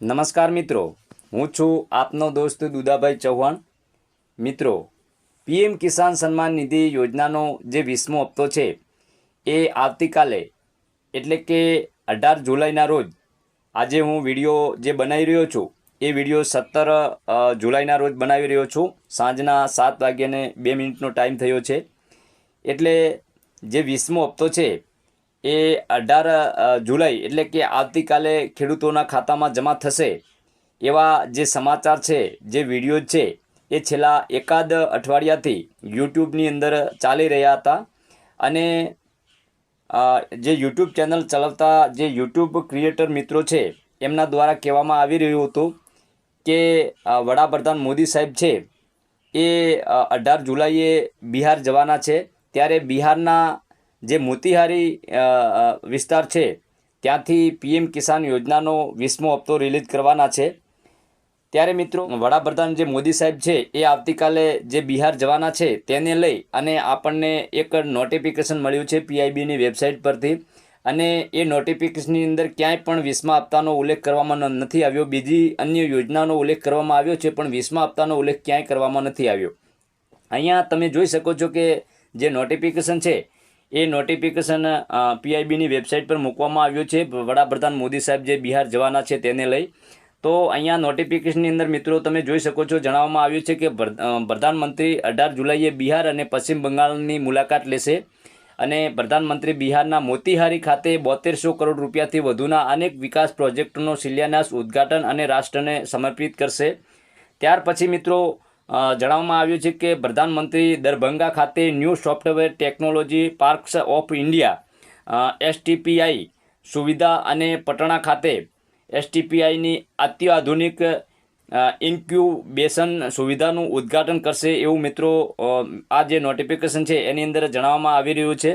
નમસ્કાર મિત્રો, હું છું આપનો દોસ્ત દુદાભાઈ ચૌહાણ. મિત્રો, પીએમ કિસાન સન્માન નિધિ યોજનાનો જે વીસમો હપ્તો છે, એ આવતીકાલે, એટલે કે અઢાર જુલાઈના રોજ, આજે હું વીડિયો જે બનાવી રહ્યો છું, એ વીડિયો સત્તર જુલાઈના રોજ બનાવી રહ્યો છું. સાંજના સાત વાગ્યાને બે મિનિટનો ટાઈમ થયો છે. એટલે જે વીસમો હપ્તો છે એ અઢાર જુલાઈ એટલે કે આવતીકાલે ખેડૂતોના ખાતામાં જમા થશે. એવા જે સમાચાર છે, જે વીડિયો છે, એ છેલ્લા એકાદ અઠવાડિયાથી યુટ્યુબની અંદર ચાલી રહ્યા હતા. અને જે યુટ્યુબ ચેનલ ચલાવતા જે યુટ્યુબ ક્રિએટર મિત્રો છે, એમના દ્વારા કહેવામાં આવી રહ્યું હતું કે વડાપ્રધાન મોદી સાહેબ છે, એ અઢાર જુલાઈએ બિહાર જવાના છે. ત્યારે બિહારના જે મોતીહારી વિસ્તાર છે, ત્યાંથી પીએમ કિસાન યોજનાનો વીસમો હપ્તો રિલીઝ કરવાના છે. ત્યારે મિત્રો, વડાપ્રધાન જે મોદી સાહેબ છે, એ આવતીકાલે જે બિહાર જવાના છે, તેને લઈ અને આપણને એક નોટિફિકેશન મળ્યું છે પીઆઈબીની વેબસાઇટ પરથી. અને એ નોટિફિકેશનની અંદર ક્યાંય પણ વીસમા હપ્તાનો ઉલ્લેખ કરવામાં નથી આવ્યો. બીજી અન્ય યોજનાનો ઉલ્લેખ કરવામાં આવ્યો છે, પણ વીસમા હપ્તાનો ઉલ્લેખ ક્યાંય કરવામાં નથી આવ્યો. અહીંયા તમે જોઈ શકો છો કે જે નોટિફિકેશન છે એ નોટિફિકેશન પીઆઈબીની વેબસાઇટ પર મૂકવામાં આવ્યું છે. વડાપ્રધાન મોદી સાહેબ જે બિહાર જવાના છે તેને લઈ. તો અહીંયા નોટિફિકેશનની અંદર મિત્રો તમે જોઈ શકો છો, જણાવવામાં આવ્યું છે કે પ્રધાનમંત્રી અઢાર જુલાઈએ બિહાર અને પશ્ચિમ બંગાળની મુલાકાત લેશે. અને પ્રધાનમંત્રી બિહારના મોતીહારી ખાતે બોતેરસો કરોડ રૂપિયાથી વધુના અનેક વિકાસ પ્રોજેક્ટનો શિલાન્યાસ, ઉદ્ઘાટન અને રાષ્ટ્રને સમર્પિત કરશે. ત્યાર પછી મિત્રો જણાવવામાં આવ્યું છે કે પ્રધાનમંત્રી દરભંગા ખાતે new software technology parks of India STPI સુવિધા અને પટણા ખાતે એસટીપીઆઈની અત્યાધુનિક ઇન્ક્યુબેશન સુવિધાનું ઉદ્ઘાટન કરશે એવું મિત્રો આ જે નોટિફિકેશન છે એની અંદર જણાવવામાં આવી રહ્યું છે.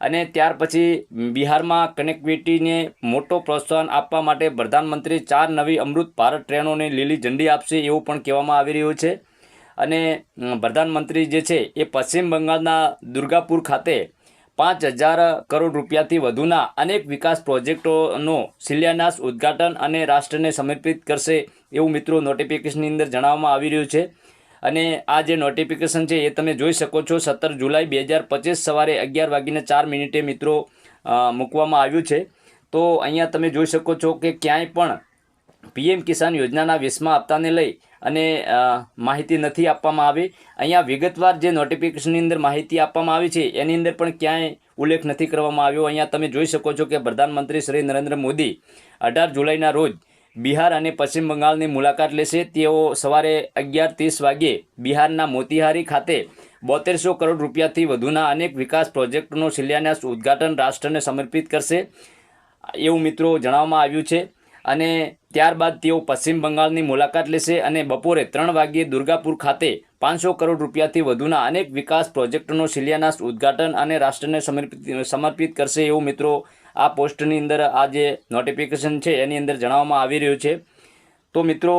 અને ત્યાર પછી બિહારમાં કનેક્ટિવિટીને મોટો પ્રોત્સાહન આપવા માટે પ્રધાનમંત્રી ચાર નવી અમૃત ભારત ટ્રેનોને લીલી ઝંડી આપશે એવું પણ કહેવામાં આવી રહ્યું છે. અને પ્રધાનમંત્રી જે છે, એ પશ્ચિમ બંગાળના દુર્ગાપુર ખાતે પાંચ હજાર કરોડ રૂપિયાથી વધુના અનેક વિકાસ પ્રોજેક્ટોનો શિલાન્યાસ, ઉદ્ઘાટન અને રાષ્ટ્રને સમર્પિત કરશે એવું મિત્રો નોટિફિકેશનની અંદર જણાવવામાં આવી રહ્યું છે. અને આ જે નોટિફિકેશન છે, એ તમે જોઈ શકો છો, સત્તર જુલાઈ બે હજાર પચીસ સવારે અગિયાર વાગીને ચાર મિનિટે મિત્રો મૂકવામાં આવ્યું છે. તો અહીંયા તમે જોઈ શકો છો કે ક્યાંય પણ પીએમ કિસાન યોજનાના વીસમા હપ્તાને લઈ અને માહિતી નથી આપવામાં આવી. અહીંયા વિગતવાર જે નોટિફિકેશનની અંદર માહિતી આપવામાં આવી છે, એની અંદર પણ ક્યાંય ઉલ્લેખ નથી કરવામાં આવ્યો. અહીંયા તમે જોઈ શકો છો કે પ્રધાનમંત્રી શ્રી નરેન્દ્ર મોદી અઢાર જુલાઈના રોજ બિહાર અને પશ્ચિમ બંગાળની મુલાકાત લેશે. તેઓ સવારે અગિયાર ત્રીસ વાગ્યે બિહારના મોતિહારી ખાતે બોતેરસો કરોડ રૂપિયાથી વધુના અનેક વિકાસ પ્રોજેક્ટનો શિલાન્યાસ, ઉદ્ઘાટન રાષ્ટ્રને સમર્પિત કરશે. એવું મિત્રો જણાવવામાં આવ્યું છે. અને ત્યારબાદ તેઓ પશ્ચિમ બંગાળની મુલાકાત લેશે અને બપોરે ત્રણ વાગ્યે દુર્ગાપુર ખાતે પાંચસો કરોડ રૂપિયાથી વધુના અનેક વિકાસ પ્રોજેક્ટનો શિલાન્યાસ, ઉદ્ઘાટન અને રાષ્ટ્રને સમર્પિત સમર્પિત કરશે એવું મિત્રો આ પોસ્ટની અંદર આ જે નોટિફિકેશન છે, એની અંદર જણાવવામાં આવી રહ્યું છે. તો મિત્રો,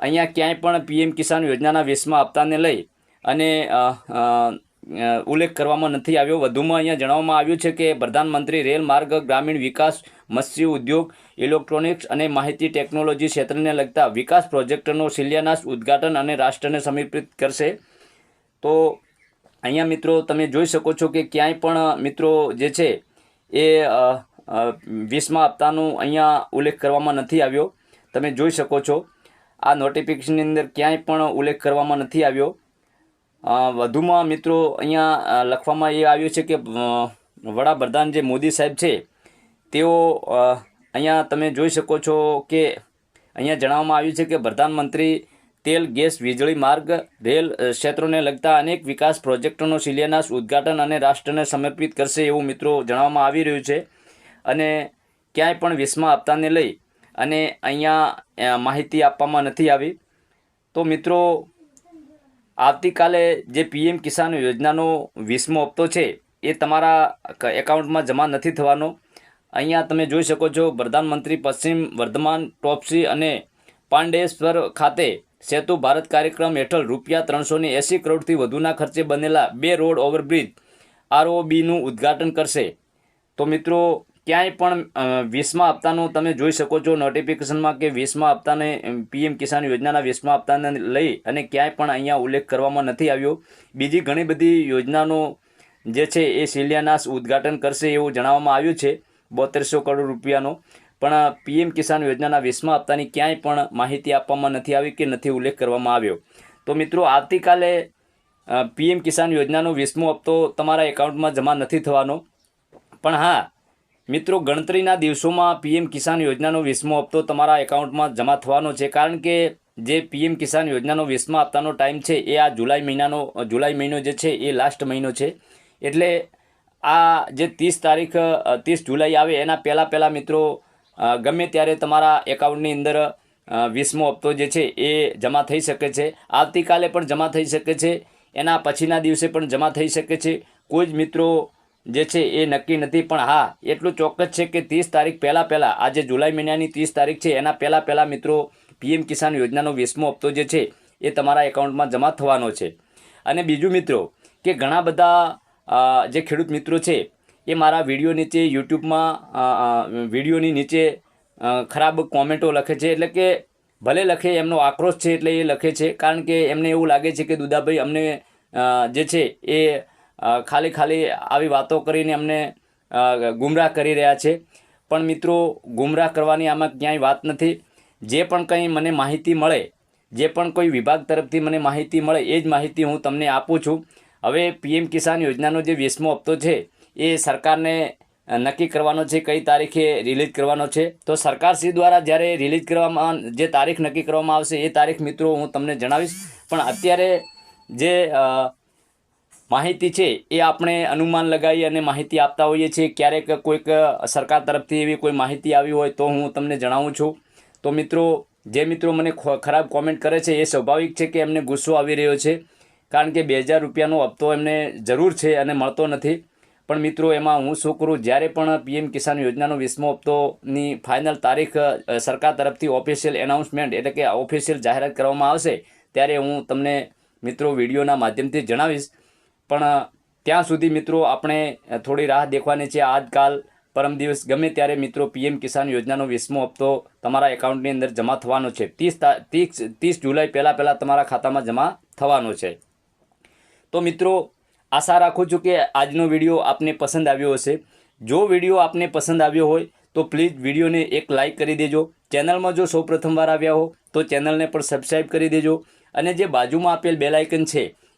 અહીંયા ક્યાંય પણ પીએમ કિસાન યોજનાના વેશમાં આપતાને લઈ અને ઉલ્લેખ કરવામાં નથી આવ્યો. વધુમાં અહીંયા જણાવવામાં આવ્યું છે કે પ્રધાનમંત્રી રેલ માર્ગ, ગ્રામીણ વિકાસ, મત્સ્ય ઉદ્યોગ, ઇલેક્ટ્રોનિક્સ અને માહિતી ટેકનોલોજી ક્ષેત્રને લગતા વિકાસ પ્રોજેક્ટનો શિલાન્યાસ, ઉદ્ઘાટન અને રાષ્ટ્રને સમર્પિત કરશે. તો અહીંયા મિત્રો તમે જોઈ શકો છો કે ક્યાંય પણ મિત્રો જે છે એ વીસમા હપ્તાનું અહીંયા ઉલ્લેખ કરવામાં નથી આવ્યો. તમે જોઈ શકો છો. આ નોટિફિકેશનની અંદર ક્યાંય પણ ઉલ્લેખ કરવામાં નથી આવ્યો. વધુમાં મિત્રો અહીંયા લખવામાં એ આવ્યું છે કે વડાપ્રધાન જે મોદી સાહેબ છે, તેઓ અહીંયા તમે જોઈ શકો છો કે અહીંયા જણાવવામાં આવ્યું છે કે પ્રધાનમંત્રી તેલ, ગેસ, વીજળી માર્ગ, રેલ ક્ષેત્રોને લગતા અનેક વિકાસ પ્રોજેક્ટોનો શિલાન્યાસ, ઉદ્ઘાટન અને રાષ્ટ્રને સમર્પિત કરશે એવું મિત્રો જણાવવામાં આવી રહ્યું છે. અને ક્યાંય પણ વીસમા હપ્તાને લઈ અને અહીંયા માહિતી આપવામાં નથી આવી. તો મિત્રો આવતીકાલે જે પીએમ કિસાન યોજનાનો વીસમો હપ્તો છે, એ તમારા એકાઉન્ટમાં જમા નથી થવાનો. અહીંયા તમે જોઈ શકો છો, પ્રધાનમંત્રી પશ્ચિમ વર્ધમાન, ટોપસી અને પાંડેશ્વર ખાતે સેતુ ભારત કાર્યક્રમ હેઠળ રૂપિયા ત્રણસોની એંસી કરોડથી વધુના ખર્ચે બનેલા બે રોડ ઓવરબ્રિજ આરઓબીનું ઉદ્ઘાટન કરશે. તો મિત્રો ક્યાંય પણ વીસમા હપ્તાનું તમે જોઈ શકો છો નોટિફિકેશનમાં કે વીસમા હપ્તાને પીએમ કિસાન યોજનાના વીસમા હપ્તાને લઈ અને ક્યાંય પણ અહીંયા ઉલ્લેખ કરવામાં નથી આવ્યો. બીજી ઘણી બધી યોજનાનો જે છે એ શિલાન્યાસ ઉદ્ઘાટન કરશે એવું જણાવવામાં આવ્યું છે, બોતેરસો કરોડ રૂપિયાનો. પણ પીએમ કિસાન યોજનાના વીસમા હપ્તાની ક્યાંય પણ માહિતી આપવામાં નથી આવી કે નથી ઉલ્લેખ કરવામાં આવ્યો. તો મિત્રો, આવતીકાલે પીએમ કિસાન યોજનાનો વીસમો હપ્તો તમારા એકાઉન્ટમાં જમા નથી થવાનો. પણ હા મિત્રો, ગણતરીના દિવસોમાં પીએમ કિસાન યોજનાનો વીસમો હપ્તો તમારા એકાઉન્ટમાં જમા થવાનો છે. કારણ કે જે પીએમ કિસાન યોજનાનો વીસમા હપ્તાનો ટાઈમ છે, એ આ જુલાઈ મહિનાનો, જુલાઈ મહિનો જે છે, એ લાસ્ટ મહિનો છે. એટલે આ જે ત્રીસ તારીખ ત્રીસ જુલાઈ આવે, એના પહેલાં પહેલાં મિત્રો ગમે ત્યારે તમારા એકાઉન્ટની અંદર વીસમો હપ્તો જે છે, એ જમા થઈ શકે છે. આવતીકાલે પણ જમા થઈ શકે છે. એના પછીના દિવસે પણ જમા થઈ શકે છે. કોઈ જ મિત્રો જે છે એ નક્કી નથી, પણ હા, એટલું ચોક્કસ છે કે ત્રીસ તારીખ પહેલાં પહેલાં, આજે જુલાઈ મહિનાની ત્રીસ તારીખ છે, એના પહેલાં પહેલાં મિત્રો પીએમ કિસાન યોજનાનો વીસમો હપ્તો જે છે એ તમારા એકાઉન્ટમાં જમા થવાનો છે. અને બીજું મિત્રો, કે ઘણા બધા જે ખેડૂત મિત્રો છે, એ મારા વીડિયો નીચે યુટ્યુબમાં વિડીયોની નીચે ખરાબ કોમેન્ટો લખે છે, એટલે કે ભલે લખે, એમનો આક્રોશ છે એટલે એ લખે છે, કારણ કે એમને એવું લાગે છે કે દુદાભાઈ અમને જે છે એ ખાલી ખાલી આવી વાતો કરીને અમને ગુમરાહ કરી રહ્યા છે. પણ મિત્રો, ગુમરાહ કરવાની આમાં ક્યાંય વાત નથી. જે પણ કંઈ મને માહિતી મળે, જે પણ કોઈ વિભાગ તરફથી મને માહિતી મળે, એ જ માહિતી હું તમને આપું છું. હવે પીએમ કિસાન યોજનાનો જે વીસમો હપ્તો છે, એ સરકારને નક્કી કરવાનો છે, કઈ તારીખે રિલીઝ કરવાનો છે. તો સરકારશ્રી દ્વારા જ્યારે રિલીઝ કરવામાં, જે તારીખ નક્કી કરવામાં આવશે, એ તારીખ મિત્રો હું તમને જણાવીશ. પણ અત્યારે જે માહિતી છે એ આપણે અનુમાન લગાવી અને માહિતી આપતા હોઈએ છીએ. ક્યારેક કોઈક સરકાર તરફથી એવી કોઈ માહિતી આવી હોય તો હું તમને જણાવું છું. તો મિત્રો, જે મિત્રો મને ખરાબ કોમેન્ટ કરે છે એ સ્વાભાવિક છે કે એમને ગુસ્સો આવી રહ્યો છે. કારણ કે બે હજાર રૂપિયાનો હપ્તો એમને જરૂર છે અને મળતો નથી. પણ મિત્રો, એમાં હું શું કરું? જ્યારે પણ પીએમ કિસાન યોજનાનો વીસમો હપ્તોની ફાઇનલ તારીખ સરકાર તરફથી ઓફિશિયલ એનાઉન્સમેન્ટ એટલે કે ઓફિશિયલ જાહેરાત કરવામાં આવશે, ત્યારે હું તમને મિત્રો વિડીયોના માધ્યમથી જણાવીશ. પણ ત્યાં સુધી મિત્રો આપણે થોડી રાહ દેખવાની છે. આજકાલ પરમ દિવસ ગમે ત્યારે મિત્રો પીએમ કિસાન યોજનાનો વીસમો હપ્તો તમારા એકાઉન્ટની અંદર જમા થવાનો છે. ત્રીસ ત્રીસ ત્રીસ જુલાઈ પહેલાં પહેલાં તમારા ખાતામાં જમા થવાનો છે. તો મિત્રો, આશા રાખું છું કે આજનો વીડિયો આપને પસંદ આવ્યો હશે. જો વીડિયો આપને પસંદ આવ્યો હોય, તો પ્લીઝ વિડીયોને એક લાઇક કરી દેજો. ચેનલમાં જો સૌ પ્રથમવાર આવ્યા હો, તો ચેનલને પણ સબસ્ક્રાઈબ કરી દેજો. અને જે બાજુમાં આપેલ બેલાઇકન છે